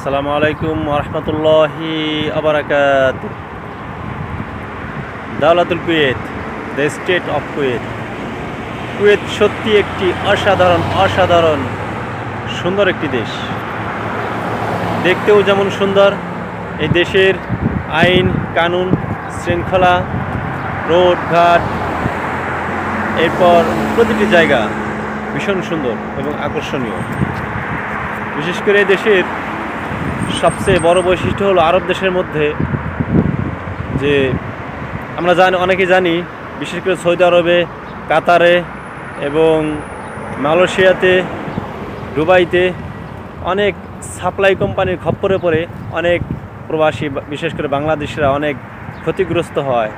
আসসালামু আলাইকুম রহমতুল্লাহি আবরাকাত দাওলাতুল Kuwait, the state of Kuwait. Kuwait সত্যি একটি অসাধারণ অসাধারণ, সুন্দর একটি দেশ। দেখতেও যেমন সুন্দর এই দেশের আইন, কানুন, শৃঙ্খলা, রোড, ঘাট, এরপর প্রতিটি জায়গা ভীষণ সুন্দর এবং আকর্ষণীয়। বিশেষ করে দেশের সবচেয়ে বড় বৈশিষ্ট্য হলো আরব দেশের মধ্যে যে আমরা জানি অনেকে জানি, বিশেষ করে সৌদি আরবে, কাতারে এবং মালয়েশিয়াতে, দুবাইতে অনেক সাপ্লাই কোম্পানির খপ্পরে পড়ে অনেক প্রবাসী, বিশেষ করে বাংলাদেশিরা অনেক ক্ষতিগ্রস্ত হয়,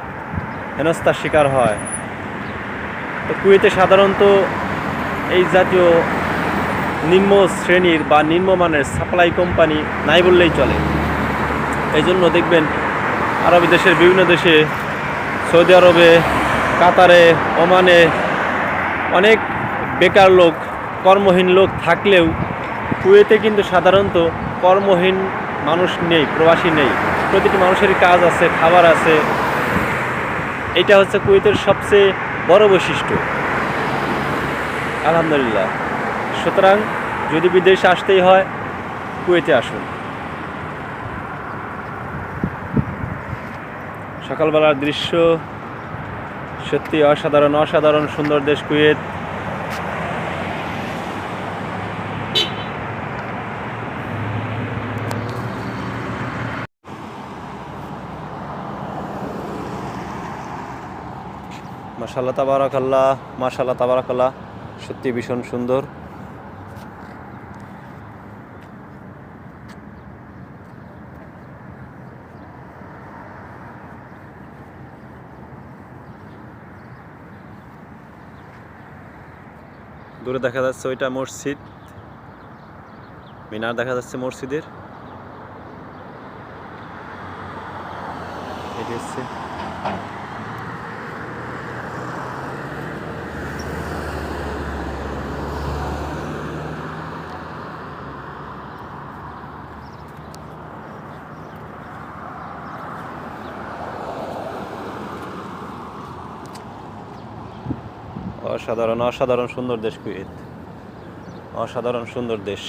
হেনস্থার শিকার হয়। তো কুয়েতে সাধারণত এই জাতীয় নিম্ন শ্রেণির বা নিম্নমানের সাপ্লাই কোম্পানি নাই বললেই চলে। এই জন্য দেখবেন আরবি দেশের বিভিন্ন দেশে সৌদি আরবে, কাতারে, ওমানে অনেক বেকার লোক, কর্মহীন লোক থাকলেও কুয়েতে কিন্তু সাধারণত কর্মহীন মানুষ নেই, প্রবাসী নেই। প্রতিটি মানুষেরই কাজ আছে, খাবার আছে। এটা হচ্ছে কুয়েতের সবচেয়ে বড় বৈশিষ্ট্য। আলহামদুলিল্লাহ। সুতরাং যদি বিদেশে আসতেই হয়, কুয়েতে আসুন। সকালবেলার দৃশ্য সত্যি অসাধারণ অসাধারণ সুন্দর দেশ কুয়েত। মাশাল্লাহ তাবারাকাল্লাহ মাশাল্লাহ তাবারাকাল্লাহ। সত্যি ভীষণ সুন্দর। দূরে দেখা যাচ্ছে ওইটা মসজিদ। মিনার দেখা যাচ্ছে মসজিদের। এটি হচ্ছে অসাধারণ অসাধারণ সুন্দর দেশ কুয়েত। অসাধারণ সুন্দর দেশ।